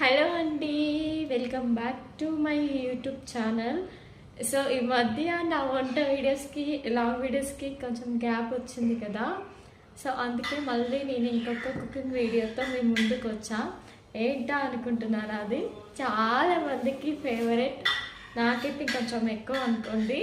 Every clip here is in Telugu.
హలో అండి welcome back to my YouTube channel. So ఈ మధ్య నా వంట వీడియోస్కి లాంగ్ వీడియోస్కి కొంచెం గ్యాప్ వచ్చింది కదా. సో అందుకే మళ్ళీ నేను ఇంకొక కుకింగ్ వీడియోతో మీ ముందుకు వచ్చా. ఏంటా అనుకుంటున్నారా అది? చాలా మందికి ఫేవరెట్ నాకైతే కొంచెం ఎక్కువ అనుకోండి.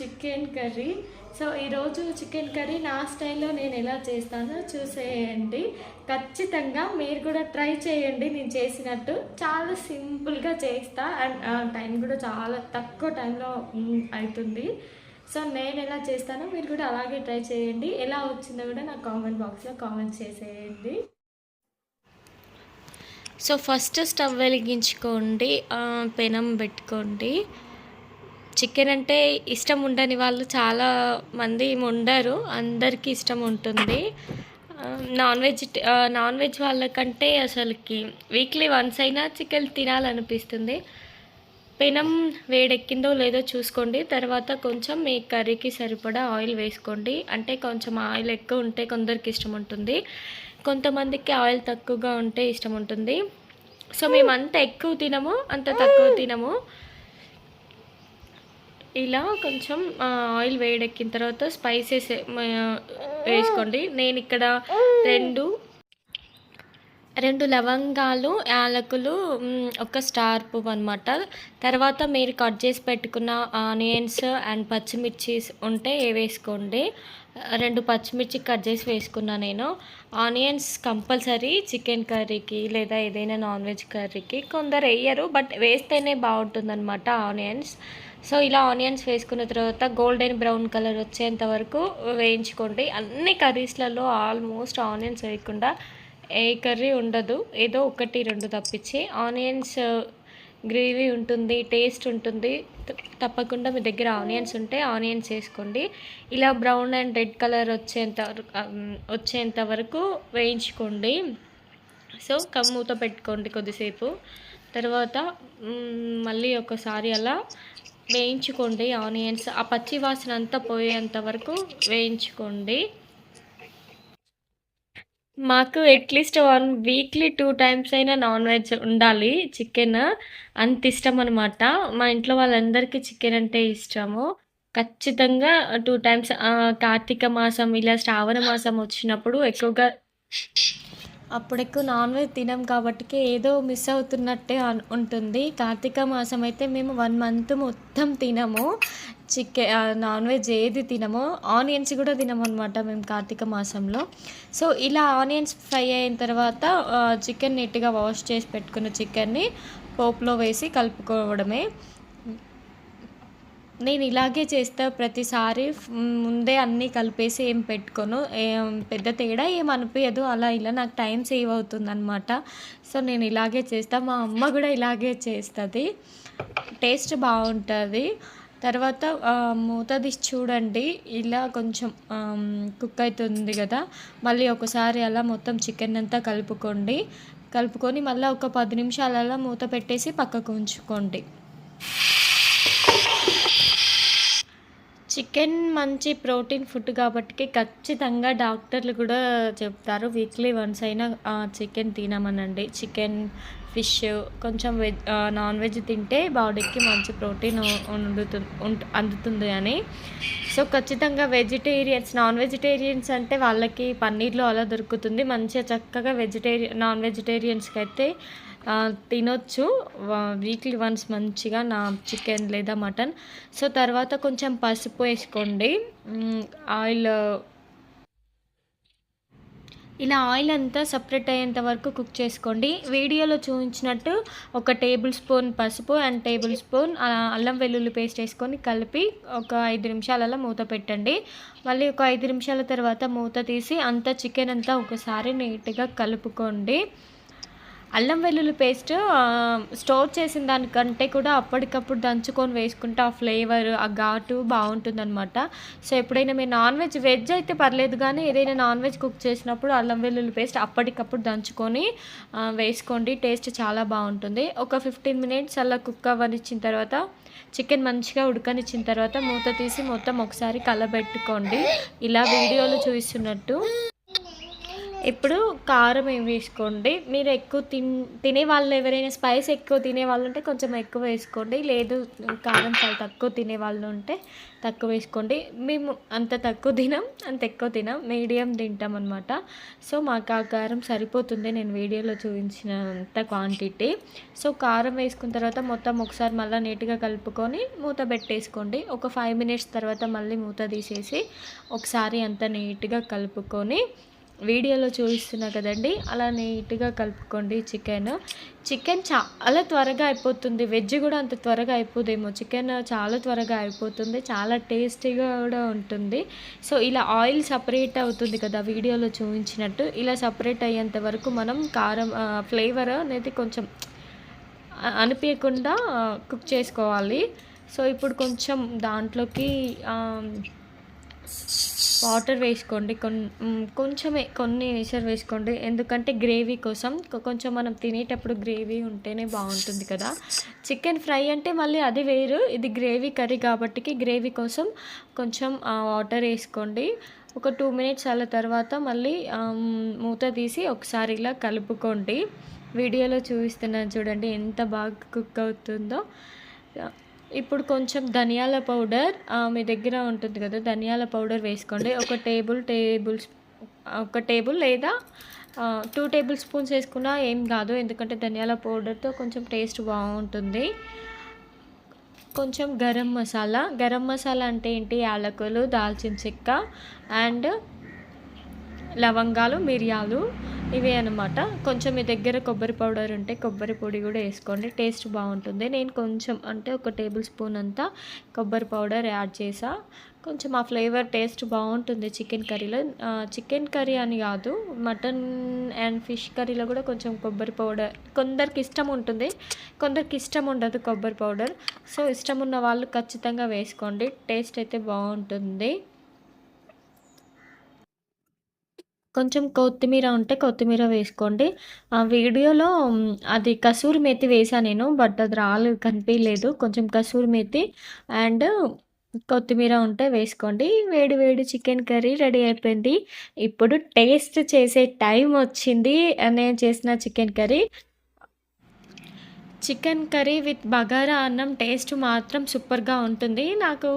చికెన్ కర్రీ సో ఈరోజు చికెన్ కర్రీ నా స్టైల్లో నేను ఎలా చేస్తానో చూసేయండి. ఖచ్చితంగా మీరు కూడా ట్రై చేయండి నేను చేసినట్టు. చాలా సింపుల్గా చేస్తా అండ్ టైం కూడా చాలా తక్కువ టైంలో అవుతుంది సో నేను ఎలా చేస్తానో మీరు కూడా అలాగే ట్రై చేయండి. ఎలా వచ్చిందో కూడా నా కామెంట్ బాక్స్లో కామెంట్ చేసేయండి. సో ఫస్ట్ స్టవ్ వెలిగించుకోండి పెనం పెట్టుకోండి. చికెన్ అంటే ఇష్టం ఉండని వాళ్ళు చాలా మంది ఉండరు అందరికీ ఇష్టం ఉంటుంది. నాన్ వెజ్ నాన్ వెజ్ వాళ్ళకంటే అసలుకి వీక్లీ వన్స్ అయినా చికెన్ తినాలనిపిస్తుంది. పెనం వేడెక్కిందో లేదో చూసుకోండి. తర్వాత కొంచెం మీ కర్రీకి సరిపడా ఆయిల్ వేసుకోండి. అంటే కొంచెం ఆయిల్ ఎక్కువ ఉంటే కొందరికి ఇష్టం ఉంటుంది. కొంతమందికి ఆయిల్ తక్కువగా ఉంటే ఇష్టం ఉంటుంది. సో మేము అంత ఎక్కువ తినము అంత తక్కువ తినము. ఇలా కొంచెం ఆయిల్ వేడెక్కిన తర్వాత స్పైసెస్ వేసుకోండి. నేను ఇక్కడ రెండు రెండు లవంగాలు యాలకులు ఒక స్టార్ పువ్వు అనమాట తర్వాత మీరు కట్ చేసి పెట్టుకున్న ఆనియన్స్ అండ్ పచ్చిమిర్చి ఉంటే ఏ వేసుకోండి. రెండు పచ్చిమిర్చి కట్ చేసి వేసుకున్నా నేను. ఆనియన్స్ కంపల్సరీ చికెన్ కర్రీకి లేదా ఏదైనా నాన్ వెజ్ కర్రీకి కొందరు వేయరు బట్ వేస్తేనే బాగుంటుందన్నమాట ఆనియన్స్. సో ఇలా ఆనియన్స్ వేసుకున్న తర్వాత గోల్డెన్ బ్రౌన్ కలర్ వచ్చేంత వరకు వేయించుకోండి. అన్ని కర్రీస్లలో ఆల్మోస్ట్ ఆనియన్స్ వేయకుండా ఏ కర్రీ ఉండదు. ఏదో ఒకటి రెండు తప్పించి ఆనియన్స్ గ్రేవీ ఉంటుంది టేస్ట్ ఉంటుంది. తప్పకుండా మీ దగ్గర ఆనియన్స్ ఉంటే ఆనియన్స్ వేసుకోండి. ఇలా బ్రౌన్ అండ్ రెడ్ కలర్ వచ్చేంత వచ్చేంత వరకు వేయించుకోండి. సో కమ్ముతో పెట్టుకోండి కొద్దిసేపు. తర్వాత మళ్ళీ ఒకసారి అలా వేయించుకోండి ఆనియన్స్. ఆ పచ్చి వాసన అంతా పోయేంత వరకు వేయించుకోండి. మాకు at least one weekly two times అయినా నాన్ వెజ్ ఉండాలి చికెన్. అంత ఇష్టం అనమాట మా ఇంట్లో వాళ్ళందరికీ చికెన్ అంటే ఇష్టము. ఖచ్చితంగా టూ టైమ్స్ కార్తీక మాసం ఇలా శ్రావణ మాసం వచ్చినప్పుడు ఎక్కువగా అప్పుడు ఎక్కువ నాన్ వెజ్ తినం కాబట్టి ఏదో మిస్ అవుతున్నట్టే ఉంటుంది. కార్తీక మాసం అయితే మేము వన్ మంత్ మొత్తం తినము. చికెన్ నాన్ వెజ్ ఏది తినము. ఆనియన్స్ కూడా తినము అనమాట మేము కార్తీక మాసంలో. సో ఇలా ఆనియన్స్ ఫ్రై అయిన తర్వాత చికెన్ నీట్గా వాష్ చేసి పెట్టుకున్న చికెన్ని పోపులో వేసి కలుపుకోవడమే. నేను ఇలాగే చేస్తా ప్రతిసారి ముందే అన్నీ కలిపేసి ఏం పెట్టుకోను. ఏం పెద్ద తేడా ఏం అనిపించదు అలా ఇలా నాకు టైం సేవ్ అవుతుంది అనమాట సో నేను ఇలాగే చేస్తా. మా అమ్మ కూడా ఇలాగే చేస్తుంది. టేస్ట్ బాగుంటుంది. తర్వాత మూతది మూత తీసి చూడండి. ఇలా కొంచెం కుక్ అవుతుంది కదా. మళ్ళీ ఒకసారి అలా మొత్తం చికెన్ అంతా కలుపుకోండి. కలుపుకొని మళ్ళీ ఒక పది నిమిషాలలో మూత పెట్టేసి పక్కకు ఉంచుకోండి. చికెన్ మంచి ప్రోటీన్ ఫుడ్ కాబట్టి ఖచ్చితంగా డాక్టర్లు కూడా చెప్తారు. వీక్లీ వన్స్ అయినా చికెన్ తినమనండి. చికెన్ ఫిష్ కొంచెం వెజ్ నాన్ వెజ్ తింటే బాడీకి మంచి ప్రోటీన్ ఉండుతుంది అందుతుంది అని. సో ఖచ్చితంగా వెజిటేరియన్స్ నాన్ వెజిటేరియన్స్ అంటే వాళ్ళకి పన్నీర్లో అలా దొరుకుతుంది. మంచిగా చక్కగా వెజిటేరియన్ నాన్ వెజిటేరియన్స్కి అయితే తినొచ్చు. వీక్లీ వన్స్ మంచిగా నా చికెన్ లేదా మటన్. సో తర్వాత కొంచెం పసుపు వేసుకోండి. ఆయిల్ ఇలా ఆయిల్ అంతా సపరేట్ అయ్యేంత వరకు కుక్ చేసుకోండి. వీడియోలో చూపించినట్టు ఒక టేబుల్ స్పూన్ పసుపు అండ్ టేబుల్ స్పూన్ అల్లం వెల్లుల్లి పేస్ట్ వేసుకొని కలిపి ఒక ఐదు నిమిషాలలో మూత పెట్టండి. మళ్ళీ ఒక ఐదు నిమిషాల తర్వాత మూత తీసి అంతా చికెన్ అంతా ఒకసారి నీట్గా కలుపుకోండి. అల్లం వెల్లుల్లి పేస్ట్ స్టోర్ చేసిన దానికంటే కూడా అప్పటికప్పుడు దంచుకొని వేసుకుంటే ఆ ఫ్లేవర్ ఆ ఘాటు బాగుంటుందన్నమాట. సో ఎప్పుడైనా మీరు నాన్ వెజ్ వెజ్ అయితే పర్లేదు కానీ ఏదైనా నాన్ వెజ్ కుక్ చేసినప్పుడు అల్లం వెల్లుల్లి పేస్ట్ అప్పటికప్పుడు దంచుకొని వేసుకోండి. టేస్ట్ చాలా బాగుంటుంది. ఒక ఫిఫ్టీన్ మినిట్స్ అలా కుక్ అవ్వనిచ్చిన తర్వాత చికెన్ మంచిగా ఉడకనిచ్చిన తర్వాత మూత తీసి మొత్తం ఒకసారి కలబెట్టుకోండి. ఇలా వీడియోలు చూస్తున్నట్టు. ఇప్పుడు కారం ఏం వేసుకోండి. మీరు ఎక్కువ తిన్ తినే వాళ్ళు ఎవరైనా స్పైస్ ఎక్కువ తినే వాళ్ళు ఉంటే కొంచెం ఎక్కువ వేసుకోండి. లేదు కారం చాలా తక్కువ తినే వాళ్ళు ఉంటే తక్కువ వేసుకోండి. మేము అంత తక్కువ తినాం అంత ఎక్కువ తినాం మీడియం తింటాం అనమాట సో మాకు ఆ కారం సరిపోతుంది నేను వీడియోలో చూపించినంత క్వాంటిటీ. సో కారం వేసుకున్న తర్వాత మొత్తం ఒకసారి మళ్ళీ నీట్గా కలుపుకొని మూత పెట్టేసుకోండి. ఒక ఫైవ్ మినిట్స్ తర్వాత మళ్ళీ మూత తీసేసి ఒకసారి అంత నీట్గా కలుపుకొని వీడియోలో చూపిస్తున్నా కదండి. అలా నీట్గా కలుపుకోండి చికెన్. చికెన్ చాలా త్వరగా అయిపోతుంది. వెజ్ కూడా అంత త్వరగా అయిపోదేమో. చికెన్ చాలా త్వరగా అయిపోతుంది. చాలా టేస్టీగా కూడా ఉంటుంది. సో ఇలా ఆయిల్ సపరేట్ అవుతుంది కదా వీడియోలో చూపించినట్టు. ఇలా సపరేట్ అయ్యేంత వరకు మనం కారం ఫ్లేవర్ అనేది కొంచెం అనిపించకుండా కుక్ చేసుకోవాలి. సో ఇప్పుడు కొంచెం దాంట్లోకి వాటర్ వేసుకోండి. కొన్ కొంచెమే కొన్ని వేసర్ వేసుకోండి. ఎందుకంటే గ్రేవీ కోసం కొంచెం మనం తినేటప్పుడు గ్రేవీ ఉంటేనే బాగుంటుంది కదా. చికెన్ ఫ్రై అంటే మళ్ళీ అది వేరు. ఇది గ్రేవీ కర్రీ కాబట్టి గ్రేవీ కోసం కొంచెం వాటర్ వేసుకోండి. ఒక టూ మినిట్స్ అలా తర్వాత మళ్ళీ మూత తీసి ఒకసారి ఇలా కలుపుకోండి. వీడియోలో చూపిస్తున్నాను చూడండి ఎంత బాగా కుక్ అవుతుందో. ఇప్పుడు కొంచెం ధనియాల పౌడర్ మీ దగ్గర ఉంటుంది కదా ధనియాల పౌడర్ వేసుకోండి. ఒక టేబుల్ టేబుల్ ఒక టేబుల్ లేదా టూ టేబుల్ స్పూన్స్ వేసుకున్నా ఏం కాదు ఎందుకంటే ధనియాల పౌడర్తో కొంచెం టేస్ట్ బాగుంటుంది. కొంచెం గరం మసాలా గరం మసాలా అంటే ఏంటి? యాలకులు దాల్చిన చెక్క అండ్ లవంగాలు మిరియాలు. ఇవే అనమాట కొంచెం మీ దగ్గర కొబ్బరి పౌడర్ ఉంటే కొబ్బరి పొడి కూడా వేసుకోండి. టేస్ట్ బాగుంటుంది. నేను కొంచెం అంటే ఒక టేబుల్ స్పూన్ అంతా కొబ్బరి పౌడర్ యాడ్ చేసా. కొంచెం ఆ ఫ్లేవర్ టేస్ట్ బాగుంటుంది చికెన్ కర్రీలో. చికెన్ కర్రీ అని కాదు మటన్ అండ్ ఫిష్ కర్రీలో కూడా కొంచెం కొబ్బరి పౌడర్. కొందరికి ఇష్టం ఉంటుంది. కొందరికి ఇష్టం ఉండదు కొబ్బరి పౌడర్. సో ఇష్టం ఉన్న వాళ్ళు ఖచ్చితంగా వేసుకోండి. టేస్ట్ అయితే బాగుంటుంది. కొంచెం కొత్తిమీర ఉంటే కొత్తిమీర వేసుకోండి. ఆ వీడియోలో అది కసూరి మెతి వేసాను నేను బట్ అది రాలు కనిపించలేదు కొంచెం కసూరి మెతి అండ్ కొత్తిమీర ఉంటే వేసుకోండి. వేడి వేడి చికెన్ కర్రీ రెడీ అయిపోయింది. ఇప్పుడు టేస్ట్ చేసే టైం వచ్చింది. నేను చేసిన chicken curry. Chicken curry with bagara అన్నం టేస్ట్ మాత్రం సూపర్గా ఉంటుంది. నాకు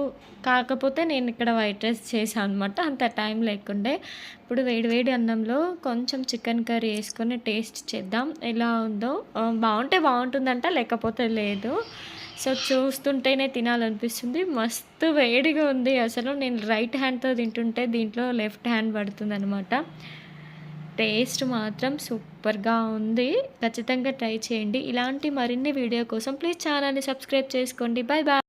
కాకపోతే నేను ఇక్కడ వైట్ రైస్ చేశాను అనమాట అంత టైం లేకుండే. ఇప్పుడు వేడివేడి అన్నంలో కొంచెం చికెన్ కర్రీ వేసుకొని టేస్ట్ చేద్దాం. ఎలా ఉందో బాగుంటే బాగుంటుందంట లేకపోతే లేదు. సో చూస్తుంటేనే తినాలనిపిస్తుంది. మస్తు వేడిగా ఉంది. అసలు నేను రైట్ హ్యాండ్తో తింటుంటే దీంట్లో లెఫ్ట్ హ్యాండ్ పడుతుంది అనమాట టేస్ట్ మాత్రం సూపర్గా ఉంది. ఖచ్చితంగా ట్రై చేయండి. ఇలాంటి మరిన్ని వీడియో కోసం ప్లీజ్ ఛానల్ని సబ్స్క్రైబ్ చేసుకోండి. Bye bye